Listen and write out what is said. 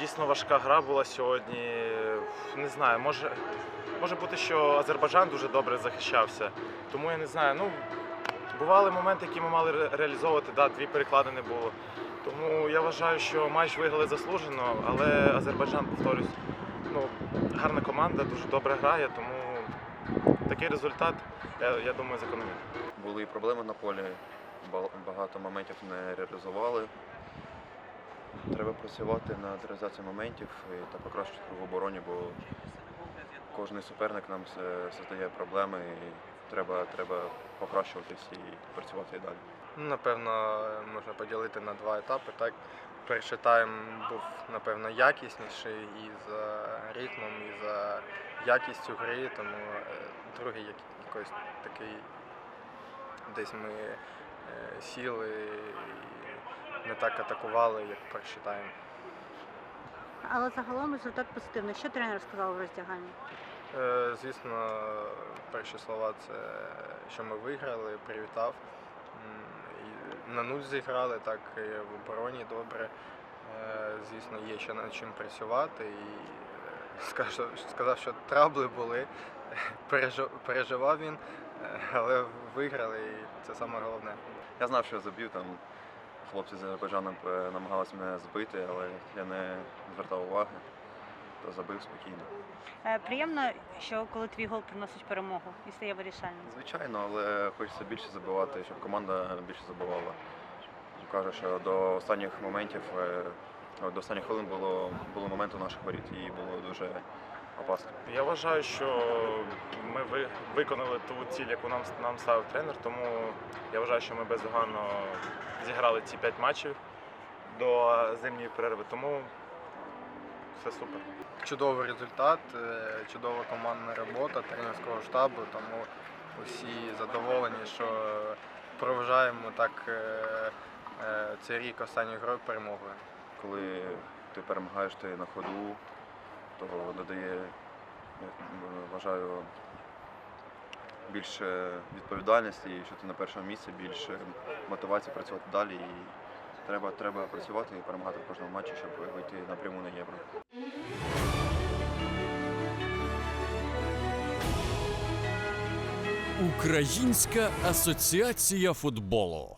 Дійсно важка гра була сьогодні. Не знаю, може, може бути, що Азербайджан дуже добре захищався. Тому я не знаю. Ну, бували моменти, які ми мали реалізовувати. Да, дві перекладини було. Тому я вважаю, що матч виграли заслужено, але Азербайджан, повторюсь, ну, гарна команда, дуже добре грає, тому такий результат, я, я думаю, закономірний. Були і проблеми на полі, багато моментів не реалізували. Треба працювати над реалізацією моментів та покращити в обороні, бо кожен суперник нам е, проблеми і треба, треба покращуватись і працювати і далі. Ну, Напевно, можна поділити на два етапи. Так, перший тайм був, напевно, якісніший і за ритмом, і за якістю гри, тому е, другий якийсь такий десь ми е, сіли і не так атакували, як перший тайм. Але загалом результат позитивний. Що тренер сказав у роздяганні? Е, Звісно, перші слова це що ми виграли, привітав. І На нуль зіграли, так і в обороні добре. Е, Звісно, є ще над чим працювати. І е, скажу- сказав, що трабли були. Пережив- Переживав він, е, але виграли, і це саме головне. Я знав, що я заб'ю там. Хлопці з Азербайджану е, намагалися мене збити, але я не звертав уваги, то забив спокійно. Е, Приємно, що коли твій гол приносить перемогу і стає вирішальним. Звичайно, але хочеться більше забивати, щоб команда більше забивала. Кажу, що до останніх моментів, е, до останніх хвилин було, було момент у наших воріт і було дуже опасно. Я вважаю, що ми ви- виконали ту ціль, яку нам, нам ставив тренер, тому я вважаю, що ми бездоганно зіграли ці п'ять матчів до зимньої перерви, тому все супер. Чудовий результат, е, чудова командна робота тренерського штабу, тому усі задоволені, що проважаємо так е, е, цей рік останньою грою перемогою. Коли ти перемагаєш ти на ходу, то додає, я вважаю, більше відповідальності, що ти на першому місці, більше мотивації працювати далі. І треба, треба працювати і перемагати в кожному матчі, щоб вийти напряму на євро. Українська асоціація футболу.